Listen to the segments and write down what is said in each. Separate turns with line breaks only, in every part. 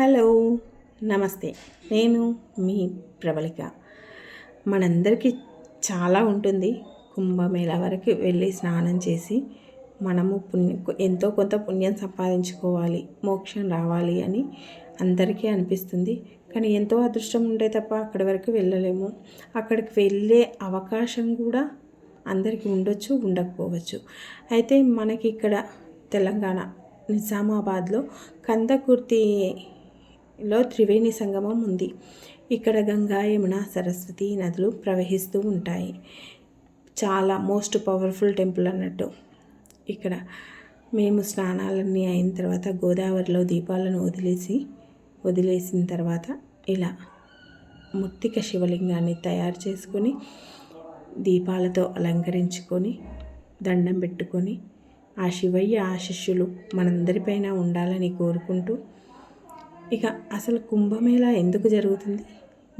Hello నమస్తే. నేను మీ ప్రబలిక. మనందరికీ చాలా ఉంటుంది కుంభమేళ వరకు వెళ్ళి స్నానం చేసి మనము పుణ్య ఎంతో కొంత పుణ్యం సంపాదించుకోవాలి మోక్షం రావాలి అని అందరికీ అనిపిస్తుంది. కానీ ఎంతో అదృష్టం ఉంటే తప్ప అక్కడి వరకు వెళ్ళలేము. అక్కడికి వెళ్ళే అవకాశం కూడా అందరికీ ఉండొచ్చు ఉండకపోవచ్చు. అయితే మనకి ఇక్కడ తెలంగాణ నిజామాబాద్లో కందకుర్తి లో త్రివేణి సంగమం ఉంది. ఇక్కడ గంగా యమున సరస్వతి నదులు ప్రవహిస్తూ ఉంటాయి. చాలా మోస్ట్ పవర్ఫుల్ టెంపుల్ అన్నట్టు. ఇక్కడ మేము స్నానాలన్నీ అయిన తర్వాత గోదావరిలో దీపాలను వదిలేసి వదిలేసిన తర్వాత ఇలా ముత్తిక శివలింగాన్ని తయారు చేసుకొని దీపాలతో అలంకరించుకొని దండం పెట్టుకొని ఆ శివయ్య ఆశిష్యులు మనందరిపైన ఉండాలని కోరుకుంటూ ఇక అసలు కుంభమేళా ఎందుకు జరుగుతుంది?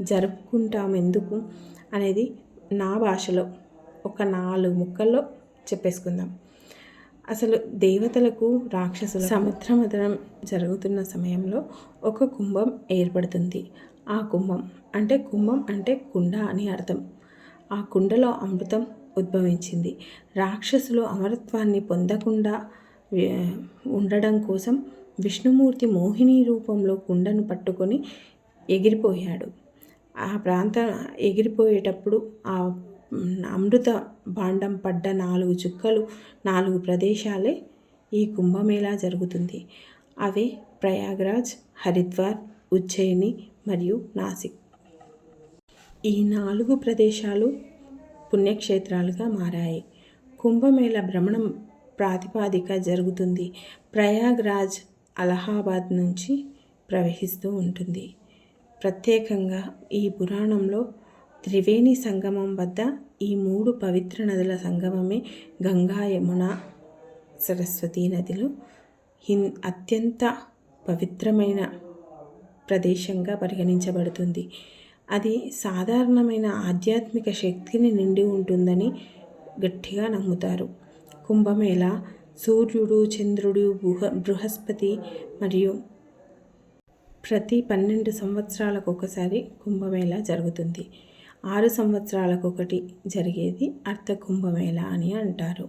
జరుపుకుంటాం ఎందుకు? అనేది నా భాషలో ఒక నాలుగు ముక్కల్లో చెప్పేసుకుందాం. అసలు దేవతలకు రాక్షసుల సముద్రమదనం జరుగుతున్న సమయంలో ఒక కుంభం ఏర్పడుతుంది. ఆ కుంభం అంటే కుంభం అంటే కుండ అని అర్థం. ఆ కుండలో అమృతం ఉద్భవించింది. రాక్షసులు అమరత్వాన్ని పొందకుండా ఉండడం కోసం విష్ణుమూర్తి మోహిని రూపంలో కుండను పట్టుకొని ఎగిరిపోయాడు. ఆ ప్రాంతం ఎగిరిపోయేటప్పుడు ఆ అమృత భాండం పడ్డ నాలుగు చుక్కలు నాలుగు ప్రదేశాలే ఈ కుంభమేళా జరుగుతుంది. అవి ప్రయాగ్రాజ్ హరిద్వార్ ఉజ్జయిని మరియు నాసిక్. ఈ నాలుగు ప్రదేశాలు పుణ్యక్షేత్రాలుగా మారాయి. కుంభమేళ భ్రమణం ప్రాతిపాదిక జరుగుతుంది. ప్రయాగ్రాజ్ అలహాబాద్ నుంచి ప్రవహిస్తూ ఉంటుంది. ప్రత్యేకంగా ఈ పురాణంలో త్రివేణి సంగమం వద్ద ఈ మూడు పవిత్ర నదుల సంగమమే గంగా యమున సరస్వతీ నదులు హిన్ అత్యంత పవిత్రమైన ప్రదేశంగా పరిగణించబడుతుంది. అది సాధారణమైన ఆధ్యాత్మిక శక్తిని నిండి ఉంటుందని గట్టిగా నమ్ముతారు. కుంభమేళ సూర్యుడు చంద్రుడు బృహ బృహస్పతి మరియు ప్రతి పన్నెండు సంవత్సరాలకు ఒకసారి కుంభమేళ జరుగుతుంది. ఆరు సంవత్సరాలకు ఒకటి జరిగేది అర్థ కుంభమేళ అని అంటారు.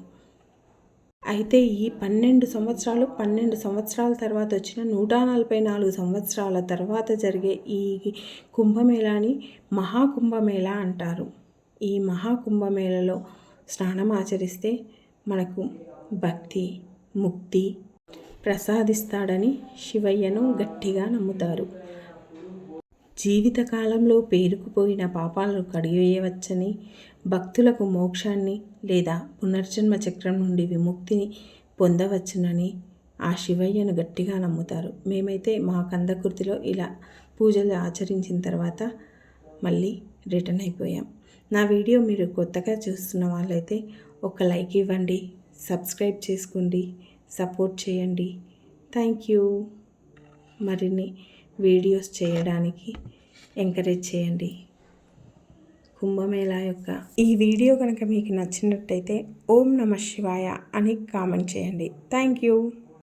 అయితే ఈ పన్నెండు సంవత్సరాలు పన్నెండు సంవత్సరాల తర్వాత వచ్చిన నూట నలభై నాలుగు సంవత్సరాల తర్వాత జరిగే ఈ కుంభమేళాని మహాకుంభమేళ అంటారు. ఈ మహాకుంభమేళలో స్నానం ఆచరిస్తే మనకు భక్తి ముక్తి ప్రసాదిస్తాడని శివయ్యను గట్టిగా నమ్ముతారు. జీవితకాలంలో పేరుకుపోయిన పాపాలను కడిగేయవచ్చని భక్తులకు మోక్షాన్ని లేదా పునర్జన్మ చక్రం నుండి విముక్తిని పొందవచ్చునని ఆ శివయ్యను గట్టిగా నమ్ముతారు. మేమైతే మా కందకుర్తిలో ఇలా పూజలు ఆచరించిన తర్వాత మళ్ళీ రిటర్న్ అయిపోయాం. నా వీడియో మీరు కొత్తగా చూస్తున్న వాళ్ళైతే ఒక లైక్ ఇవ్వండి. సబ్స్క్రైబ్ చేసుకోండి సపోర్ట్ చేయండి. Thank you. మరిన్ని వీడియోస్ చేయడానికి ఎంకరేజ్ చేయండి. కుంభమేళా యొక్క ఈ వీడియో కనుక మీకు నచ్చినట్టయితే ఓం నమ శివాయ అని కామెంట్ చేయండి. Thank you.